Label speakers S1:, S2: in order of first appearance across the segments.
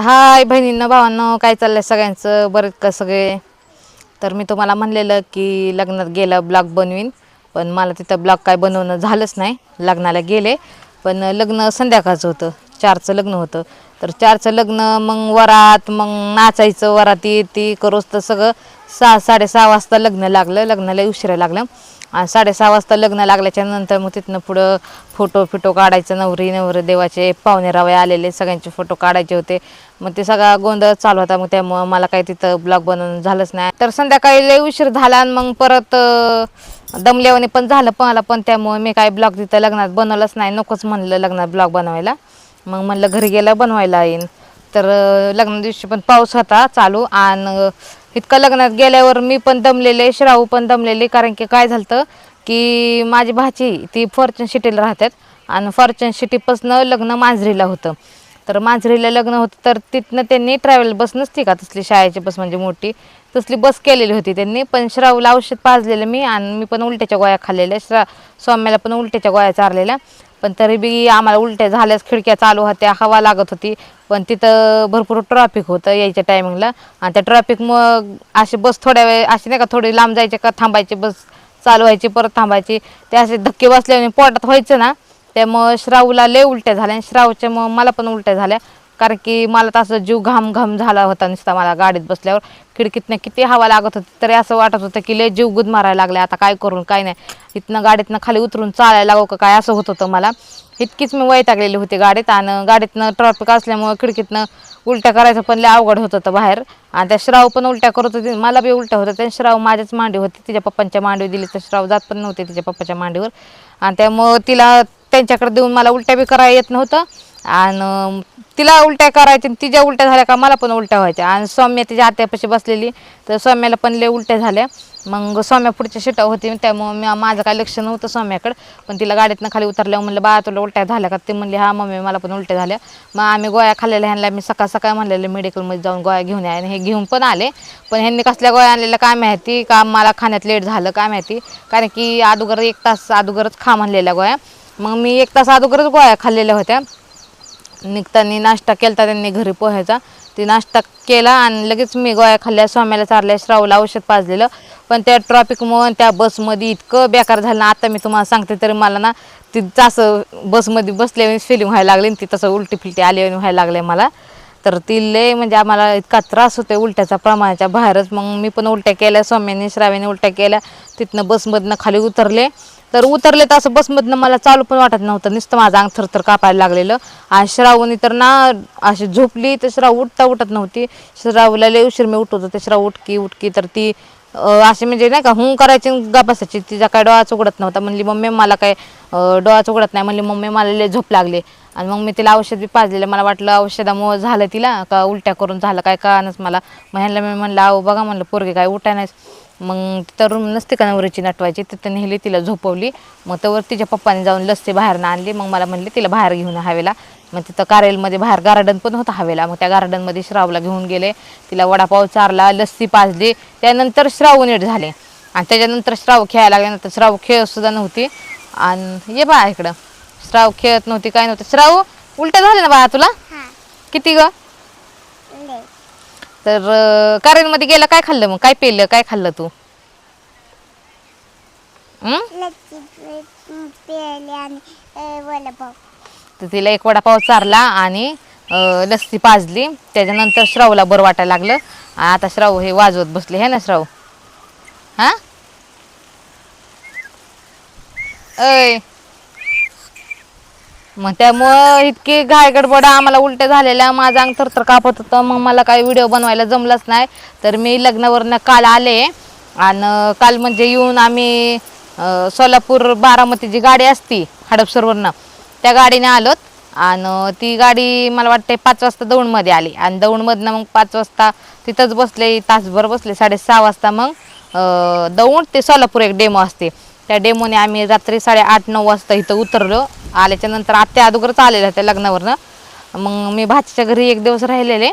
S1: हाय बहिणींना भावांनो काय चाललंय सगळ्यांचं? बरं का सगळे? तर मी तुम्हाला म्हणलेलं की लग्नात गेलं ब्लॉग बनवीन. पण मला तिथं ब्लॉग काय बनवणं झालंच नाही. लग्नाला गेले. पण लग्न संध्याकाळचं होतं. चारचं लग्न होतं. तर चारचं लग्न मग वरात मग नाचायचं वराती ती करोस तर सगळं सहा साडेसहा वाजता लग्न लागलं. लग्नाला उशिरा लागलं. आणि साडेसहा वाजता लग्न लागल्याच्या नंतर मग तिथनं पुढं फोटो फिटो काढायचं नवरी नवरी देवाचे पाहुणे रावळे आलेले सगळ्यांचे फोटो काढायचे होते. मग ते सगळा गोंधळ चालू होता. मग त्यामुळं मला काही तिथं ब्लॉग बनवून झालंच नाही. तर संध्याकाळी लय उशीर झाला आणि मग परत दमल्यावाने पण झालं पण मला पण. त्यामुळे मी काही ब्लॉग तिथं लग्नात बनवलंच नाही. नकोच म्हणलं लग्नात ब्लॉग बनवायला. मग म्हणलं घरी गेलं बनवायला येईन. तर अं, लग्ना दिवशी पण पाऊस होता चालू. आणि इतकं लग्नात गेल्यावर मी पण दमलेले श्रावू पण दमलेले कारण की काय झालं की माझी भाची ती फॉर्च्युन सिटीला राहतात आणि फॉर्च्युन सिटीपासनं लग्न मांजरीला होतं. तर मांजरीला लग्न होतं तर तिथनं त्यांनी ट्रॅव्हल बस नसती का? तसली शाळेची बस म्हणजे मोठी. तसली बस केलेली होती त्यांनी पण श्रावला औषध पाजलेलं मी आणि मी पण उलट्याच्या गोळ्या खाल्लेल्या श्रा सौम्याला पण उलट्याच्या गोळ्या चारलेल्या. पण तरी बी आम्हाला उलट्या झाल्यास खिडक्या चालू होत्या हवा लागत होती. पण तिथं भरपूर ट्रॅफिक होतं यायच्या टायमिंगला आणि त्या ट्रॅफिक मग अशी बस थोड्या वेळ अशी नाही का थोडी लांब जायचे का थांबायची बस चालू व्हायची परत थांबायची. ते असे धक्के बसल्याने पोटात व्हायचं ना त्यामुळं श्रावला लय उलट्या झाल्या. आणि श्रावच्या मग मला पण उलट्या झाल्या. कारण की मला तर असं जीव घाम घाम झाला होता नुसता मला गाडीत बसल्यावर. खिडकीतनं किती हवा लागत होती तरी असं वाटत होतं की लय जीव गुद मारायला लागले आता काय करून काय नाही. इथनं गाडीतनं खाली उतरून चालायला लागो का काय असं होत होतं मला. इतकीच मी वैतागलेली होती गाडीत आणि गाडीतनं ट्रॉफिक असल्यामुळं खिडकीतनं उलट्या करायचं पण लय अवघड होत होतं बाहेर. आणि त्या श्राव पण उलट्या करत होती मला बी उलट्या होत्या. त्या श्राव माझ्याच मांडी होती तिच्या पप्पांच्या मांडीवर दिली तर श्राव जात पण नव्हते तिच्या पप्पाच्या मांडीवर. आणि त्यामुळं तिला त्यांच्याकडे देऊन मला उलट्या बी करायला येत नव्हतं. आणि तिला उलट्या करायच्या आणि तिच्या उलट्या झाल्या का मला पण उलट्या व्हायच्या. आणि सौम्य तिच्या आत्यापाशी बसलेली. तर सौम्याला पण लय उलट्या झाल्या. मग सौम्या पुढच्या शिटा होती त्यामुळं मी माझं काय लक्ष नव्हतं सौम्याकडं. पण तिला गाडीतनं खाली उतरल्यावर म्हणलं बा तुला उलट्या झाल्या का? ते म्हणले हा मम्मी मला पण उलट्या झाल्या. मग आम्ही गोळ्या खाल्लेल्या ह्यांना मी सकाळ सकाळ म्हणलेलं मेडिकलमध्ये जाऊन गोळ्या घेऊन या. आणि हे घेऊन पण आले. पण ह्यांनी कसल्या गोळ्या आणलेल्या काय माहिती? का मला खाण्यात लेट झालं काय माहिती? कारण की अगोदर एक तास अगोदरच खा म्हणलेल्या गोळ्या. मग मी एक तास अगोदरच गोळ्या खाल्लेल्या होत्या. निघताना नाश्ता केला त्यांनी घरी पोहायचा. ते नाश्ता केला आणि लगेच मी गोळ्या खाल्ल्या स्वाम्याला चारल्या श्रावला औषध पाजलेलं. पण त्या ट्रॉफिकमुळं त्या बसमध्ये इतकं बेकार झालं ना आता मी तुम्हाला सांगते तरी मला ना ती तसं बसमध्ये बसल्याने फिलिंग व्हायला लागली आणि ती तसं उलटी फिलटी आली व्हायला लागले मला. तर ती लय म्हणजे आम्हाला इतका त्रास होतो उलट्याचा प्रमाणाच्या बाहेरच. मग मी पण उलट्या केल्या स्वाम्याने श्राव्याने उलट्या केल्या. तिथनं बसमधनं खाली उतरले. तर उतरले तर असं बसमधनं मला चालू पण वाटत नव्हतं. नुसतं माझं अंग थरथर कापायला लागलेलं. आणि श्रावणी तर ना अशी झोपली तर श्राव उठता उठत नव्हती. श्रावला लय उशीर मी उठवतो. होते श्राव उठकी उठकी तर ती अशी म्हणजे नाही का हूं करायची गपासायची बसायची तिचा काय डोळाच उघडत नव्हता. म्हणली मम्मी मला काय अं, डोळाच उघडत नाही. म्हणली मम्मी मला लय झोप लागले. आणि मग मी तिला औषध बी पाजलेलं. मला वाटलं औषधामुळं झालं तिला. का उलट्या करून झालं काय कळानच मला. मग ह्यांना मी म्हणलं अहो बघा म्हणलं पोरगे काय उठाय नाही मग तरुण नसते का नवरीची नटवायची? तिथं नेली तिला झोपवली. मग तवर तिच्या पप्पाने जाऊन लस्सी बाहेरनं आणली. मग मला म्हणले तिला बाहेर घेऊन हवेला. मग तिथं कारेलमध्ये बाहेर गार्डन पण होतं हवेला. मग त्या गार्डनमध्ये श्रावला घेऊन गेले. तिला वडापाव चारला लस्सी पाजली. त्यानंतर श्राव नीट झाले. आणि त्याच्यानंतर श्राव खेळायला लागल्यानंतर श्राव खेळत सुद्धा नव्हती. आणि ये बा इकडं. श्राव खेळत नव्हती काय नव्हतं. श्राव उलट्या झाले ना बा तुला? किती ग? तर कारेलमध्ये गेला काय खाल्लं मग? काय पेलं काय खाल्लं तू? तर तिला एक वडापाव चारला आणि लस्सी पाजली. त्याच्यानंतर श्रावला बरं वाटायला लागलं. आता श्राव हे वाजवत बसले हे ना श्राव हा? अय मग त्यामुळं इतकी घायगडबड आम्हाला उलट्या झालेल्या माझं अंग थरथर कापत होतं. मग मला काही व्हिडिओ बनवायला जमलंच नाही. तर मी लग्नावरनं काल आले आणि काल म्हणजे येऊन आम्ही सोलापूर बारामतीची गाडी असती हडपसरवरनं त्या गाडीने आलोत. आणि ती गाडी मला वाटते पाच वाजता दौंडमध्ये आली. आणि दौंडमधनं मग पाच वाजता तिथंच बसले तासभर बसले साडेसहा वाजता मग दौंड ते सोलापूर एक डेमो असते. त्या डेमोने आम्ही रात्री साडेआठ नऊ वाजता इथं उतरलो. आल्याच्यानंतर आत्या अगोदरच आलेल्या होत्या लग्नावरनं. मग मी भाचीच्या घरी एक दिवस राहिलेले.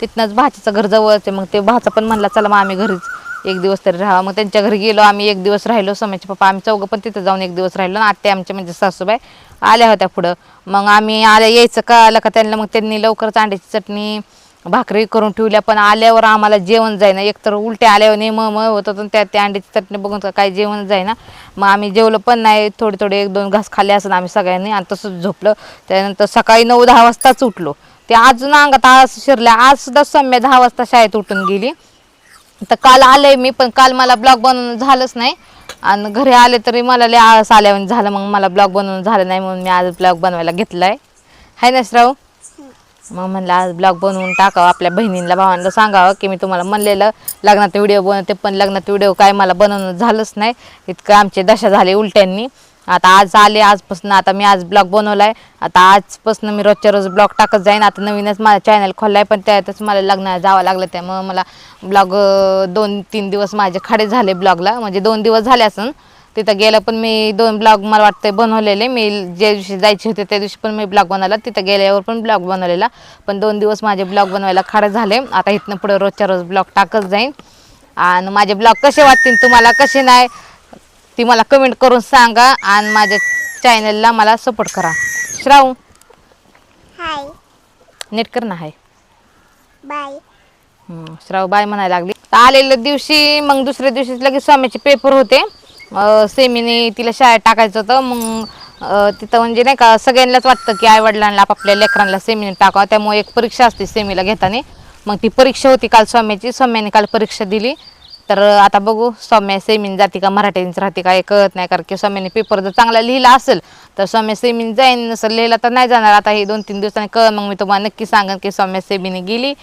S1: तिथनंच भाचीचं घर जवळच. आहे मग ते भाचा पण म्हणला चला मग आम्ही घरीच एक दिवस तरी राहा मग त्यांच्या घरी गेलो. आम्ही एक दिवस राहिलो. समयचे पप्पा आम्ही चौघं पण तिथं जाऊन एक दिवस राहिलो. आणि आत्या आमच्या म्हणजे सासूबाई आल्या होत्या पुढं. मग आम्ही आल्या यायचं का आलं का त्यांना? मग त्यांनी लवकरच अंड्याची चटणी भाकरी करून ठेवल्या पण आल्यावर आम्हाला जेवण जाईना. एकतर उलट्या आल्यावर नेम मग होत होतं त्या त्या अंड्याची चटणी बघून तर काही जेवण जाईना. मग आम्ही जेवलं पण नाही थोडे थोडे एक दोन घास खाल्ले असं आम्ही सगळ्यांनी आणि तसंच झोपलं. त्यानंतर सकाळी नऊ दहा वाजताच उठलो. ते अजून अंगात आज शिरल्या आज सुद्धा सौम्य दहा वाजता शाळेत उठून गेली. तर काल आलंय मी पण काल मला ब्लॉग बनवणं झालंच नाही. आणि घरी आले तरी मला लय आळस आल्यावर झालं. मग मला ब्लॉग बनवून झालं नाही म्हणून मी आज ब्लॉग बनवायला घेतलाय. हाय ना श्राऊ मग म्हणलं आज ब्लॉग बनवून टाकावं आपल्या बहिणींना भावांना सांगावं की मी तुम्हाला म्हणलेलं लग्नात व्हिडिओ बनवते पण लग्नात व्हिडिओ काय मला बनवणं झालंच नाही. इतकं आमचे दशा झाले उलट्यांनी. आता आज आले आजपासून आता मी आज ब्लॉग बनवला आहे आता आजपासून मी रोजच्या रोज ब्लॉग टाकत जाईन. आता नवीनच माझा चॅनल खोललाय पण त्यातच मला लग्नाला जावं लागलं. त्यामुळं मला ब्लॉग दोन तीन दिवस माझे खाडे झाले ब्लॉगला. म्हणजे दोन दिवस झाले असून. तिथं गेलं पण मी दोन ब्लॉग मला वाटतं बनवलेले. मी ज्या दिवशी जायचे होते त्या दिवशी पण मी ब्लॉग बनवला. तिथं गेल्यावर पण ब्लॉग बनवलेला. पण दोन दिवस माझे ब्लॉग बनवायला खाडे झाले. आता इथनं पुढे रोजच्या रोज ब्लॉग टाकत जाईन. आणि माझे ब्लॉग कसे वाटतील तुम्हाला कसे नाही ती मला कमेंट करून सांगा. आणि माझ्या चॅनलला मला सपोर्ट करा. श्राव
S2: हाय.
S1: नीट कर ना हाय.
S2: बाय.
S1: श्राव बाय म्हणायला लागली. आलेल्या दिवशी मग दुसऱ्या दिवशी लगेच स्वामीचे पेपर होते. अं, सेमीने तिला शाळेत टाकायचं होतं. मग अं, तिथं म्हणजे नाही का सगळ्यांनाच वाटतं की आई वडिलांना आपापल्या लेकरांना सेमीने टाकावं. त्यामुळे एक परीक्षा असते सेमीला घेताना. मग ती परीक्षा होती काल स्वाम्याची स्वाम्याने काल परीक्षा दिली. तर आता बघू सौम्या सेमीन जाते का मराठीच राहते का हे कळत नाही. कारण की सौम्याने पेपर जर चांगला लिहिला असेल तर सौम्या सेमीन जाईन. नसेल लिहिला तर नाही जाणार. आता हे दोन तीन दिवसांनी कळ मग मी तुम्हाला नक्की सांगेन की सौम्या सेमीने गेली.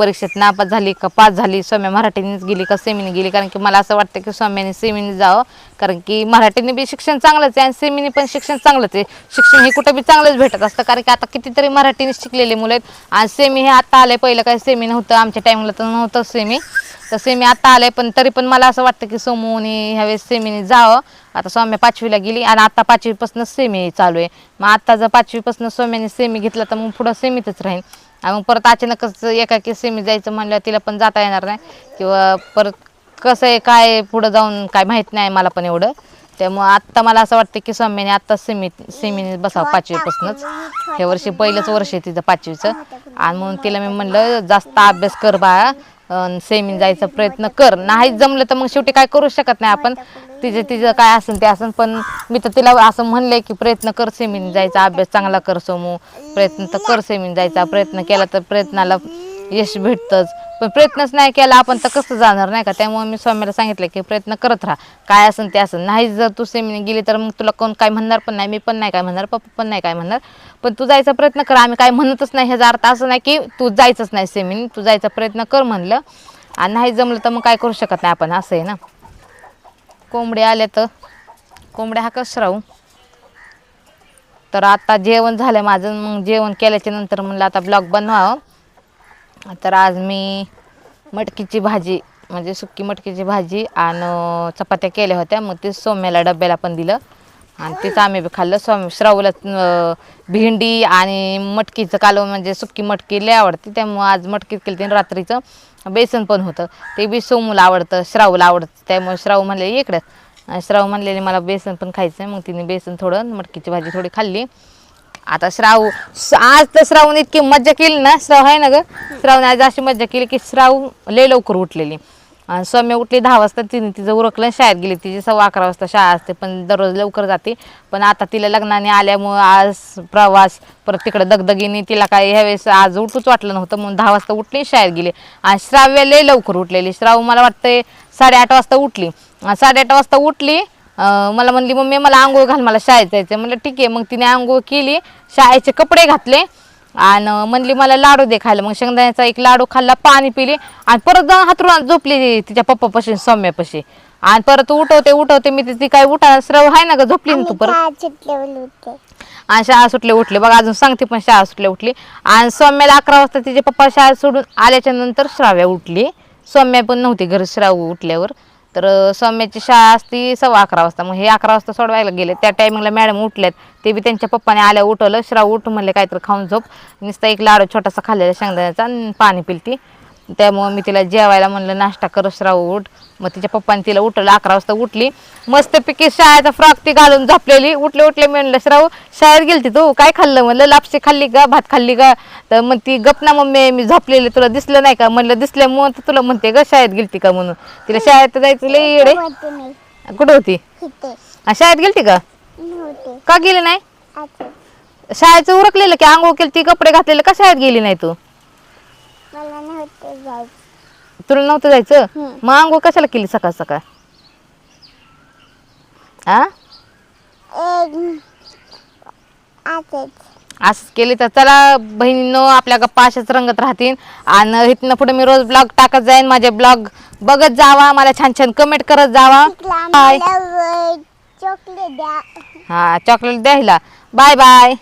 S1: परीक्षेत नापास झाली का पास झाली सौम्या मराठीनेच गेली का सेमीने गेली? कारण की मला असं वाटतं की सौम्याने सेमीने जावं. कारण की मराठीने बी शिक्षण चांगलंच आहे आणि सेमीने पण शिक्षण चांगलंच आहे. शिक्षण हे कुठं बी चांगलंच भेटत असतं. कारण की आता कितीतरी मराठीने शिकलेले मुलं आहेत. आणि सेमी हे आता आले पहिलं काय सेमी नव्हतं. आमच्या टाईमला तर नव्हतं सेमी. तर सेमी आता आहे पण तरी पण मला असं वाटतं की सोमूने ह्यावेळेस सेमीने जावं. आता सौम्या पाचवीला गेली आणि आता पाचवीपासून सेमी चालू आहे. मग आता जर पाचवीपासून सौम्याने सेमी घेतला तर मग पुढं सेमीतच राहील. मग परत अचानकच एकाकी सेमी जायचं म्हणलं तिला पण जाता येणार नाही. किंवा परत कसं आहे काय पुढं जाऊन काय माहीत नाही मला पण एवढं. त्यामुळं आत्ता मला असं वाटतं की सौम्याने आत्ता सेमी सेमीने बसावं पाचवीपासूनच. हे वर्षी पहिलंच वर्ष आहे तिचं पाचवीचं. आणि म्हणून तिला मी म्हणलं जास्त अभ्यास कर बाळा. सेमीन जायचा प्रयत्न कर. नाही जमलं तर मग शेवटी काय करू शकत नाही आपण. तिचं तिचं काय असेल ते असेल पण मी तर तिला असं म्हणलंय की प्रयत्न कर सेमीन जायचा. अभ्यास चांगला कर सोमू. प्रयत्न तर कर सेमीन जायचा. प्रयत्न केला तर प्रयत्नाला यश भेटतंच. पण प्रयत्नच नाही केला आपण तर कसं जाणार नाही का? त्यामुळे मी स्वामीला सांगितलं की प्रयत्न करत राहा. काय असेल ते असेल. नाही जर तू सेमीने गेली तर मग तुला कोण काय म्हणणार पण नाही मी पण नाही काय म्हणणार पप्पा पण नाही काय म्हणणार. पण तू जायचा प्रयत्न कर. आम्ही काय म्हणतच नाही. ह्याचा अर्थ असं नाही की तू जायचंच नाही सेमीने तू जायचा प्रयत्न कर म्हणलं. आणि नाही जमलं तर मग काय करू शकत नाही आपण. असं आहे ना? कोंबडे आले तर? कोंबड्या हा कसं राहू? तर आता जेवण झालं माझं. मग जेवण केल्याच्यानंतर म्हणलं आता ब्लॉग बनवावं. तर आज मी मटकीची भाजी म्हणजे सुकी मटकीची भाजी आणि चपात्या केल्या होत्या. मग ते सोम्याला डब्याला पण दिलं. आणि तेच आम्ही बी खाल्लं. सोम श्रावला भेंडी आणि मटकीचं कालव म्हणजे सुकी मटकी लय आवडते. त्यामुळं आज मटकीत केली होती रात्रीचं बेसन पण होतं. ते बी सोमूला आवडतं श्रावला आवडतं. त्यामुळे श्राव म्हणले इकडं. श्राव म्हणलेले मला बेसन पण खायचं आहे मग तिने बेसन थोडं मटकीची भाजी थोडी खाल्ली. आता श्राव आज तर श्रावण इतकी मज्जा केली ना श्राव आहे ना ग? श्रावण आज अशी मज्जा केली की श्राव लय लवकर उठलेली. आणि सौम्य उठली दहा वाजता तिने तिचं उरकलं शाळेत गेली. तिची सव्वा अकरा वाजता शाळा असते पण दररोज लवकर जाते. पण आता तिला लग्नाने आल्यामुळं आज प्रवास परत तिकडं दगदगीने तिला काय ह्यावेळेस आज उठूच वाटलं नव्हतं म्हणून दहा वाजता उठली शाळेत गेली. आणि श्राव्य लय लवकर उठलेली. श्राव मला वाटतंय साडेआठ वाजता उठली. साडेआठ वाजता उठली अं, मला म्हणली मम्मी मला आंघोळ घाल मला शाळेत जायचं म्हणलं ठीक आहे. मग तिने आंघोळ केली शाळेचे कपडे घातले आणि म्हणली मला लाडू दे खायला. मग शेंगदाण्याचा एक लाडू खाल्ला पाणी पिली आणि परत जाऊन हातरून झोपली तिच्या पप्पापाशी सौम्यापाशी. आणि परत उठवते उठवते मी ती काय उठा श्रव आहे ना ग झोपली ना तू परत?
S2: होते
S1: आणि शाळा सुटले उठले. बघा अजून सांगते पण शाळा सुटले उठली. आणि सौम्याला अकरा वाजता तिचे पप्पा शाळा सोडून आल्याच्यानंतर श्राव्या उठली. सौम्या पण नव्हती घरी श्राव उठल्यावर. तर सौम्याची शाळा असती सव्वा अकरा वाजता. मग हे अकरा वाजता सोडवायला गेले. त्या टायमिंगला मॅडम उठल्यात ते बी त्यांच्या पप्पाने आल्या उठवलं. श्राव उठ म्हणले काहीतरी खाऊन झोप. नुसता एक लाडू छोटासा खाल्लेला शेंगदाण्याचा आणि पाणी पिलती. त्यामुळं मी तिला जेवायला म्हणलं नाश्ता करस राहू उठ. मग तिच्या पप्पाने तिला उठवलं अकरा वाजता उठली. मस्तपैकी शाळेचा फ्रॉक ती घालून झोपलेली. उठले उठले म्हणलं श्रावू शाळेत गेलती तू? काय खाल्लं? म्हणलं लापशी खाल्ली का? भात खाल्ली का? तर मग ती गप ना मम्मी मी झोपलेली. तुला दिसलं नाही का? म्हणलं दिसल्यामुळं तर तुला म्हणते ग शाळेत गेलती का म्हणून. तिला शाळेत जायचं लई येडे. कुठं होती? आ, शाळेत गेलती का? का गेली नाही? शाळेचं उरकलेलं की आंघोळ केली ती कपडे घातलेले का शाळेत गेली नाही तू?
S2: नव्हते जायचं.
S1: तुला नव्हतं जायचं?
S2: हम्म.
S1: मग आंघोळ कशाला केली सकाळ सकाळ? आ?
S2: एक असंच
S1: असंच केली तर चला बहिणीनं आपल्या गप्पा अशाच रंगत राहतील. आणि इथनं पुढे मी रोज ब्लॉग टाकत जाईन. माझे ब्लॉग बघत जावा. मला छान छान कमेंट करत जावा. बाय
S2: चॉकलेट द्या.
S1: हा चॉकलेट द्यायला बाय बाय